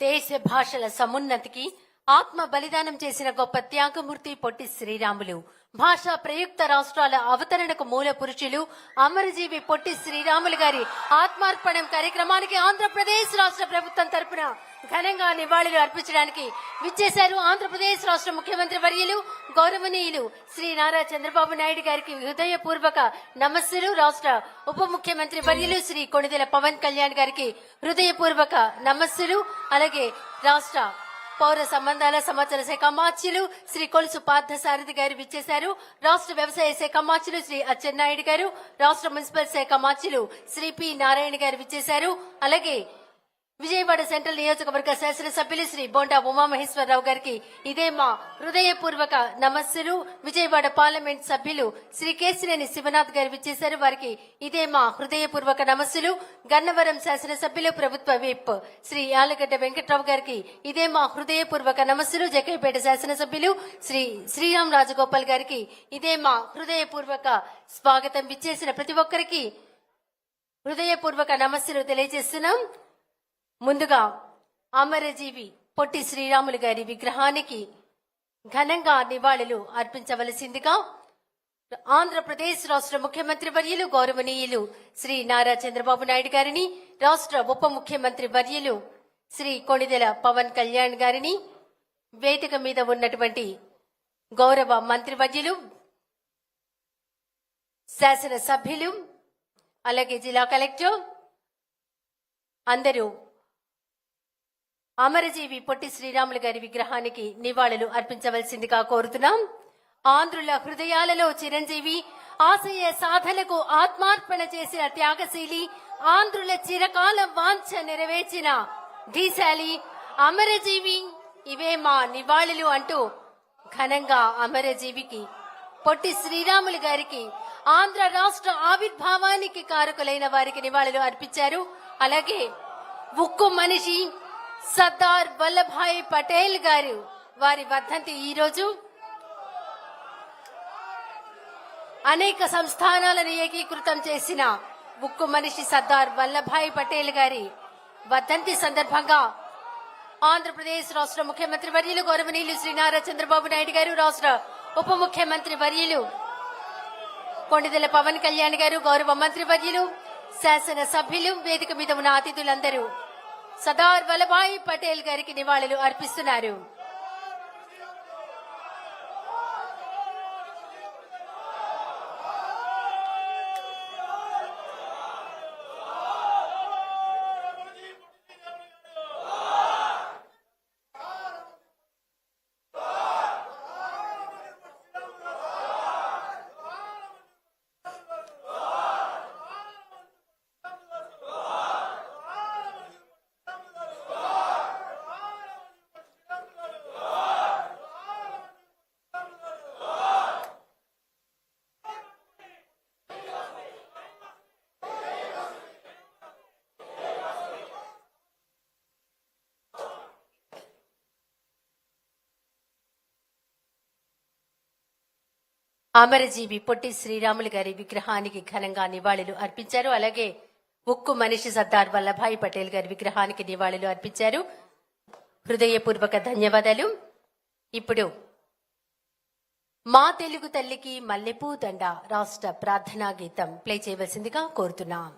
దేశ భాషల సమున్నతికి ఆత్మ బలిదానం చేసిన గొప్ప త్యాగమూర్తి పొట్టి శ్రీరాములు భాషా ప్రయుక్త రాష్ట్రాల అవతరణకు మూల పురుషులు అమరజీవి పొట్టి శ్రీరాములు గారి ఆత్మార్పణం కార్యక్రమానికి ఆంధ్రప్రదేశ్ రాష్ట్ర ప్రభుత్వం తరపున ఘనంగా నివాళులు అర్పించడానికి విచ్చేశారు ఆంధ్రప్రదేశ్ రాష్ట్ర ముఖ్యమంత్రి వర్యులు గౌరవనీయులు శ్రీ నారా చంద్రబాబు నాయుడు గారికి హృదయపూర్వక నమస్సులు. రాష్ట్ర ఉప ముఖ్యమంత్రి వర్యులు శ్రీ కొణిదెల పవన్ కళ్యాణ్ గారికి హృదయపూర్వక నమస్సులు. అలాగే రాష్ట్ర పౌర సంబంధాల సమాచార శాఖ మార్చులు శ్రీ కొలుసు పార్థసారథి గారు విచ్చేశారు. రాష్ట్ర వ్యవసాయ శాఖ మార్చులు శ్రీ అచ్చెన్నాయుడు గారు. రాష్ట్ర మున్సిపల్ శాఖ మార్చులు శ్రీ పి నారాయణ గారు విచ్చేశారు. అలాగే విజయవాడ సెంట్రల్ నియోజకవర్గ శాసనసభ్యులు శ్రీ బోండా ఉమామహేశ్వరరావు గారికి ఇదే మా హృదయపూర్వక నమస్సులు. విజయవాడ పార్లమెంట్ సభ్యులు శ్రీ కేసినేని శివనాథ్ గారు విచ్చేశారు. వారికి ఇదే మా హృదయపూర్వక నమస్సులు. గన్నవరం శాసనసభ్యులు ప్రభుత్వ విప్ శ్రీ యాలగడ్డ వెంకట్రావు గారికి ఇదే మా హృదయపూర్వక నమస్సులు. జగ్గైపేట శాసనసభ్యులు శ్రీ శ్రీరామ్ రాజగోపాల్ గారికి ఇదే మా హృదయపూర్వక స్వాగతం. విచ్చేసిన ప్రతి ఒక్కరికి హృదయపూర్వక నమస్సులు తెలియజేస్తున్నాం. ముందుగా అమరజీవి పొట్టి శ్రీరాములు గారి విగ్రహానికి ఘనంగా నివాళులు అర్పించవలసిందిగా ఆంధ్రప్రదేశ్ రాష్ట్ర ముఖ్యమంత్రి వర్యులు గౌరవనీయులు శ్రీ నారా చంద్రబాబు నాయుడు గారిని రాష్ట్ర ఉప ముఖ్యమంత్రి వర్యులు శ్రీ కొణిదెల పవన్ కళ్యాణ్ గారిని వేదిక మీద ఉన్నటువంటి గౌరవ మంత్రివర్యులు శాసన సభ్యులు అలాగే జిల్లా కలెక్టర్ అందరూ అమరజీవి పొట్టి శ్రీరాములు గారి విగ్రహానికి నివాళులు అర్పించవలసిందిగా కోరుతున్నాం. ఆంధ్రుల హృదయాలలో చిరంజీవి ఆశయ సాధనకు ఆత్మార్పణ చేసిన త్యాగశీలి ఆంధ్రుల చిరకాల వాంఛ నెరవేర్చిన ఢీశాలి అమరజీవి ఇవే మా నివాళులు అంటూ ఘనంగా అమరజీవికి పొట్టి శ్రీరాములు గారికి ఆంధ్ర రాష్ట్ర ఆవిర్భావానికి కారకులైన వారికి నివాళులు అర్పించారు. అలాగే ఉక్కు మనిషి సర్దార్ వల్లభాయ్ పటేల్ గారు వారి వర్ధంతి ఈ రోజు అనేక సంస్థానాలను ఏకీకృతం చేసిన ఉక్కు మనిషి సర్దార్ వల్లభాయ్ పటేల్ గారి వర్ధంతి సందర్భంగా ఆంధ్రప్రదేశ్ రాష్ట్ర ముఖ్యమంత్రి వర్యులు గౌరవనీయులు శ్రీ నారా చంద్రబాబు నాయుడు గారు రాష్ట్ర ఉప ముఖ్యమంత్రి వర్యులు కొండిదెల పవన్ కళ్యాణ్ గారు గౌరవ మంత్రి వర్యులు శాసన సభ్యులు వేదిక మీద ఉన్న అతిథులందరూ సర్దార్ వల్లభాయ్ పటేల్ గారికి నివాళులు అర్పిస్తున్నారు. అమరజీవి పొట్టి శ్రీరాములు గారి విగ్రహానికి ఘనంగా నివాళులు అర్పించారు. అలాగే ఉక్కు మనిషి సర్దార్ వల్లభాయ్ పటేల్ గారి విగ్రహానికి నివాళులు అర్పించారు. హృదయపూర్వక ధన్యవాదాలు. ఇప్పుడు మా తెలుగు తల్లికి మల్లెపూ దండ రాష్ట్ర ప్రార్థనా గీతం ప్లే చేయవలసిందిగా కోరుతున్నాం.